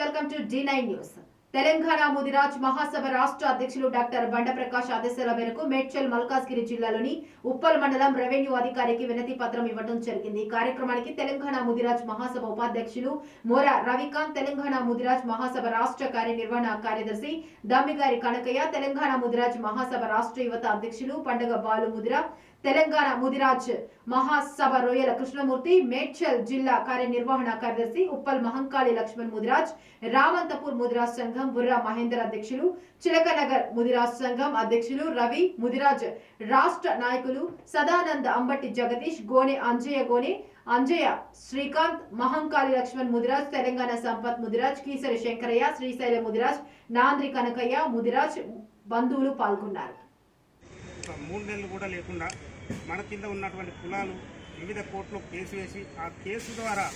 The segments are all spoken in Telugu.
Welcome to D nine news. Telangana Mudiraj Mahasabha రాష్ట్ర అధ్యక్షులు డాక్టర్ బండప్రకాష్ ఆదేశాల మేరకు మేడ్చల్ మల్కాజ్గిరి జిల్లాలోని ఉప్పల్ మండలం రెవెన్యూ అధికారికి వినతి పత్రం ఇవ్వడం జరిగింది. ఈ కార్యక్రమానికి తెలంగాణ ముదిరాజ్ మహాసభ ఉపాధ్యక్షులు మోర రవికాంత్ తెలంగాణ ముదిరాజ్ మహాసభ రాష్ట్ర కార్యనిర్వహణ కార్యదర్శి దమ్మిగారి కనకయ్య తెలంగాణ ముదిరాజ్ మహాసభ రాష్ట్ర యువత అధ్యక్షులు పండగ బాలు ముదిరా తెలంగాణ ముదిరాజ్ మహాసభ రొయ్యల కృష్ణమూర్తి మేడ్చల్ జిల్లా కార్యనిర్వహణ కార్యదర్శి ఉప్పల్ మహంకాళి లక్ష్మణ్ ముదిరాజ్ రామంతపూర్ ముదిరాజ్ సంఘం బుర్రా మహేందర్ అధ్యక్షులు చిలకనగర్ ముదిరాజ్ సంఘం అధ్యక్షులు రవి ముదిరాజ్ రాష్ట్ర నాయకులు సదానంద్ అంబట్టి జగదీష్ గోనె అంజయ్య గోనె అంజయ్య శ్రీకాంత్ మహంకాళి లక్ష్మణ్ ముదిరాజ్ తెలంగాణ సంపత్ ముదిరాజ్ కీసరి శంకరయ్య శ్రీశైల ముదిరాజ్ నాంద్రి కనకయ్య ముదిరాజ్ బంధువులు పాల్గొన్నారు. మూడు నెలలు కూడా లేకుండా మన కింద ఉన్నటువంటి కులాలు వివిధ కోర్టులో కేసు వేసి ఆ కేసు ద్వారా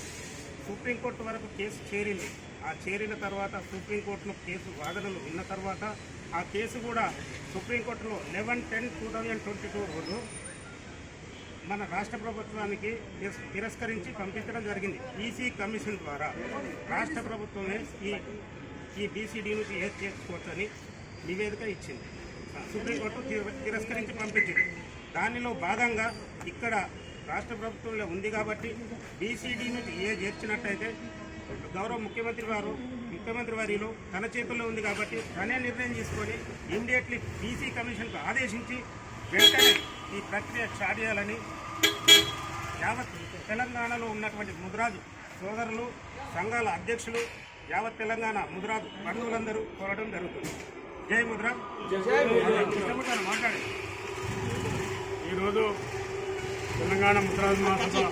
సుప్రీంకోర్టు వరకు కేసు చేరింది. ఆ చేరిన తర్వాత సుప్రీంకోర్టులో కేసు వాదనలు విన్న తర్వాత ఆ కేసు కూడా సుప్రీంకోర్టులో eleven ten two thousand twenty two రోజు మన రాష్ట్ర ప్రభుత్వానికి తిరస్- తిరస్కరించి పంపించడం జరిగింది. బీసీ కమిషన్ ద్వారా రాష్ట్ర ప్రభుత్వమే ఈ ఈ బీసీడీను నుంచి చేసుకోవచ్చని నివేదిక ఇచ్చింది. సుప్రీంకోర్టు తిరస్కరించి పంపించింది దానిలో భాగంగా ఇక్కడ రాష్ట్ర ప్రభుత్వంలో ఉంది కాబట్టి బీసీడీని ఏ చేర్చినట్టయితే గౌరవ ముఖ్యమంత్రి వారు ముఖ్యమంత్రి వారిలో తన చేతుల్లో ఉంది కాబట్టి తనే నిర్ణయం తీసుకొని ఇమ్మీడియట్లీ బీసీ కమిషన్కు ఆదేశించి వెంటనే ఈ ప్రక్రియ స్టార్ట్ చేయాలని యావత్ తెలంగాణలో ఉన్నటువంటి ముద్రాజు సోదరులు సంఘాల అధ్యక్షులు యావత్ తెలంగాణ ముద్రాజు బంధువులందరూ కోరడం జరుగుతుంది. జై ముద్రాజ్ మాట్లాడండి ఈరోజు తెలంగాణ ముద్రాజ్ మహాసభ